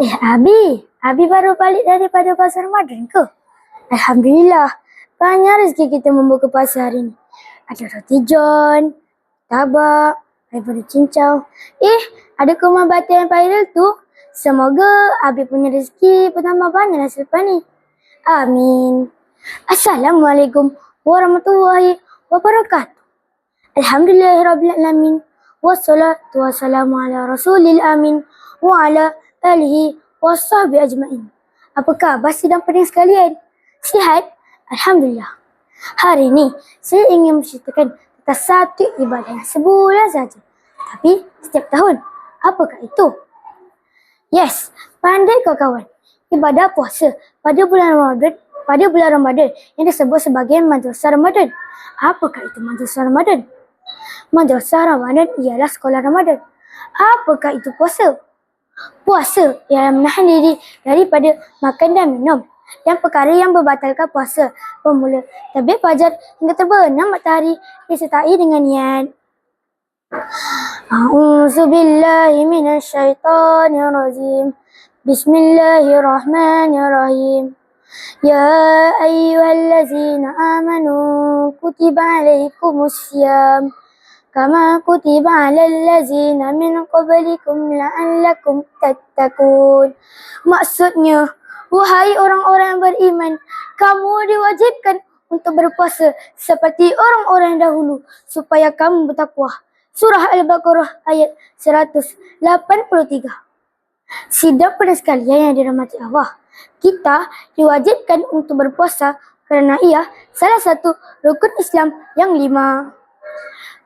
Eh, Abi. Abi baru balik daripada pasar Ramadan ke? Alhamdulillah. Banyak rezeki kita membuka pasar hari ni. Ada roti john, tabak, daripada cincau. Eh, ada kumah batu yang viral tu. Semoga Abi punya rezeki bertambah banyak selepas ni. Amin. Assalamualaikum warahmatullahi wabarakatuh. Alhamdulillahirrabbilalamin. Wassalatu wassalamu ala rasulil amin. Wa ala alihi wassahabi ajma'in. Apa khabar sidang pendengar sekalian? Sihat? Alhamdulillah. Hari ini saya ingin menceritakan tentang satu ibadah yang sebulan saja. Tapi setiap tahun. Apakah itu? Yes, pandai kau kawan. Ibadah puasa pada bulan Ramadan pada bulan Ramadan yang disebut sebagai Madrasah Ramadan. Apakah itu Madrasah Ramadan? Madrasah Ramadan ialah sekolah Ramadan. Apakah itu puasa? puasa yang menahan diri daripada makan dan minum dan perkara yang membatalkan puasa bermula terbit fajar hingga terbenam matahari disertai dengan niat. A'udzu billahi minasyaitonir rajim. Bismillahirrahmanirrahim. Ya ayyuhallazina amanu kutiba alaikumusiyam. كما كتب على الذين من قبلكم لعلكم تتقون Maksudnya, wahai orang-orang yang beriman, kamu diwajibkan untuk berpuasa seperti orang-orang yang dahulu supaya kamu bertakwa. Surah Al-Baqarah ayat 183. Sidang pada sekalian yang dirahmati Allah kita diwajibkan untuk berpuasa kerana ia salah satu rukun Islam yang lima.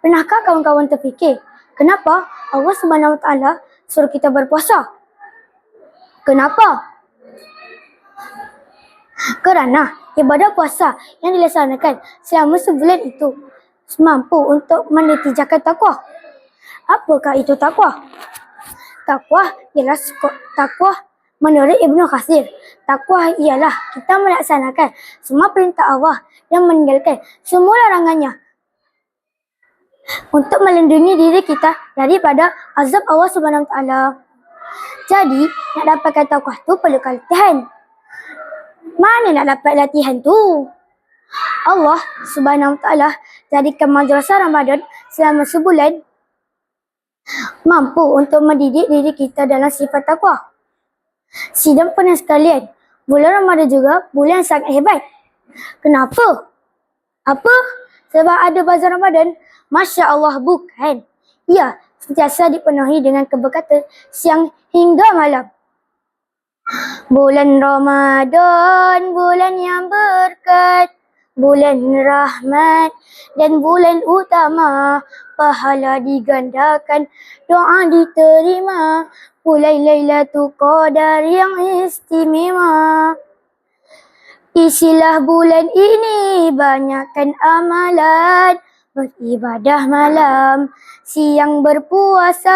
Pernahkah kawan-kawan terfikir kenapa Allah Taala suruh kita berpuasa? Kenapa? Kerana ibadah puasa yang dilaksanakan selama sebulan itu mampu untuk menetijakan takwa. Apakah itu takwa? Takwa ialah takwa Menurut Ibnu Khasir, takwa ialah kita melaksanakan semua perintah Allah dan meninggalkan semua larangannya untuk melindungi diri kita daripada azab Allah Subhanahu taala. Jadi, nak dapatkan takwa tu perlu latihan. Mana nak dapat latihan tu? Allah Subhanahu taala jadikan madrasah Ramadan selama sebulan mampu untuk mendidik diri kita dalam sifat takwa. Sidang pernah sekalian, bulan Ramadan juga bulan sangat hebat. Kenapa? Apa? Sebab ada bazar Ramadan? Masya Allah bukan. Ya, sentiasa dipenuhi dengan keberkatan siang hingga malam. Bulan Ramadan, bulan yang berkat, bulan rahmat dan bulan utama. Pahala digandakan, doa diterima, Mulai Lailatul Qadar yang istimewa Isilah bulan ini banyakkan amalan Beribadah malam, siang berpuasa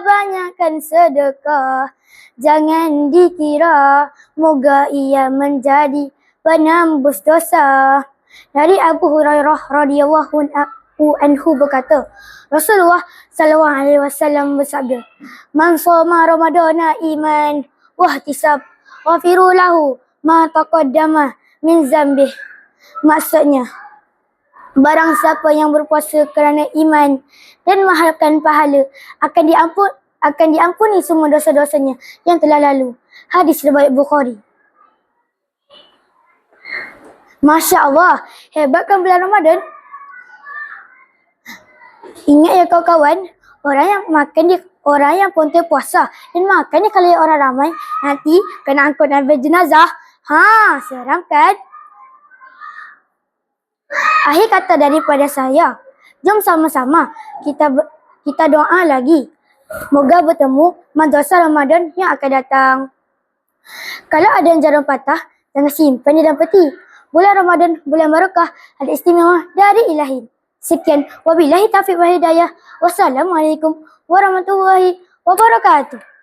Banyakkan sedekah, jangan dikira Moga ia menjadi penambus dosa. Dari Abu Hurairah radhiyallahu anhu berkata Rasulullah sallallahu alaihi wasallam bersabda, "Man shoma Ramadana iman wa ihtisab, ghafiru lahu ma taqaddama min zambih." Maksudnya, barang siapa yang berpuasa kerana iman dan mengharapkan pahala akan diampun akan diampuni semua dosa-dosanya yang telah lalu. Hadis riwayat Bukhari. Masya Allah, hebatkan bulan Ramadan. Ingat ya kawan-kawan, orang yang makan dia orang yang pun puasa dan makan ni kalau orang ramai nanti kena angkut nabi jenazah. Ha, seram kan? Akhir kata daripada saya, jom sama-sama kita kita doa lagi. Moga bertemu madrasah Ramadan yang akan datang. Kalau ada yang jarum patah, jangan simpan di dalam peti. Bulan Ramadan, bulan barakah, ada istimewa dari ilahi. Sekian. Wabillahi taufiq wa hidayah. Wassalamualaikum warahmatullahi wabarakatuh.